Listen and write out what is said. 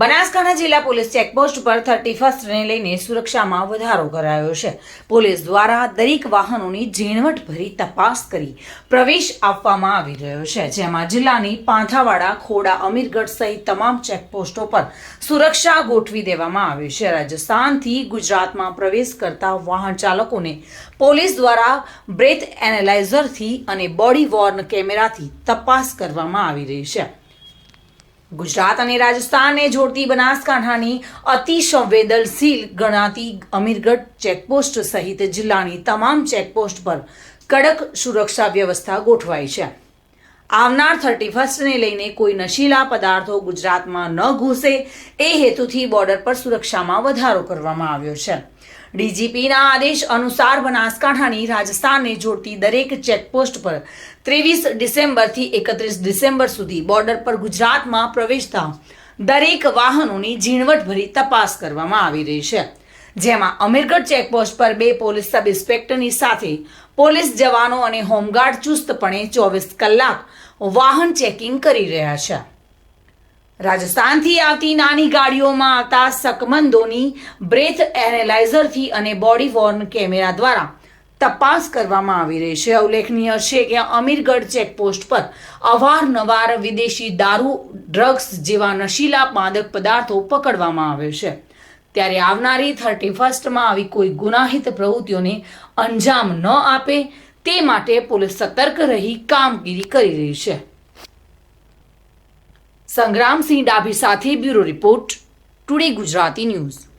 બનાસકાંઠા જિલ્લા police checkpost પર thirty ફર્સ્ટને લઈને સુરક્ષામાં વધારો કરાયો છે. પોલીસ દ્વારા દરેક વાહનોની ઝીણવટભરી તપાસ કરી પ્રવેશ આપવામાં આવી રહ્યો છે, જેમાં જિલ્લાની પાંથાવાડા, ખોડા, અમીરગઢ સહિત તમામ ચેકપોસ્ટો પર સુરક્ષા ગોઠવી દેવામાં આવી છે. રાજસ્થાનથી ગુજરાતમાં પ્રવેશ કરતા વાહન ચાલકોને પોલીસ દ્વારા બ્રેથ એનાલાઇઝરથી અને બોડી વોર્ન કેમેરાથી તપાસ કરવામાં આવી રહી છે. ગુજરાત અને રાજસ્થાનને જોડતી બનાસકાંઠાની અતિ સંવેદનશીલ ગણાતી અમીરગઢ ચેકપોસ્ટ સહિત જિલ્લાની તમામ ચેકપોસ્ટ પર કડક સુરક્ષા વ્યવસ્થા ગોઠવાઈ છે. આવનાર થર્ટી ફર્સ્ટને લઈને કોઈ નશીલા પદાર્થો ગુજરાતમાં ન ઘૂસે, એ હેતુથી બોર્ડર પર સુરક્ષામાં વધારો કરવામાં આવ્યો છે. ડીજીપીના આદેશ અનુસાર બનાસકાંઠાની રાજસ્થાનને જોડતી દરેક ચેકપોસ્ટ પર ત્રેવીસ ડિસેમ્બરથી એકત્રીસ ડિસેમ્બર સુધી બોર્ડર પર ગુજરાતમાં પ્રવેશતા દરેક વાહનોની ઝીણવટભરી તપાસ કરવામાં આવી રહી છે. જેમાં અમીરગઢ ચેકપોસ્ટ પર બે પોલીસ સબ ઇન્સ્પેક્ટરની સાથે પોલીસ જવાનો અને હોમગાર્ડ ચુસ્તપણે ચોવીસ કલાક વાહન ચેકિંગ કરી રહ્યા છે. રાજસ્થાનથી આવતી નાની ગાડીઓમાં આવતા સકમંદોની બ્રેથ એનાલાઇઝરથી અને બોડી વોર્ન કેમેરા દ્વારા તપાસ કરવામાં આવી રહી છે. ઉલ્લેખનીય છે કે અમીરગઢ ચેકપોસ્ટ પર અવારનવાર વિદેશી દારૂ, ડ્રગ્સ જેવા નશીલા માદક પદાર્થો પકડવામાં આવે છે. ત્યારે આવનારી થર્ટી ફર્સ્ટમાં આવી કોઈ ગુનાહિત પ્રવૃત્તિઓને અંજામ ન આપે તે માટે પોલીસ સતર્ક રહી કામગીરી કરી રહી છે. સંગ્રામસિંહ ડાભી સાથે bureau report, today Gujarati news.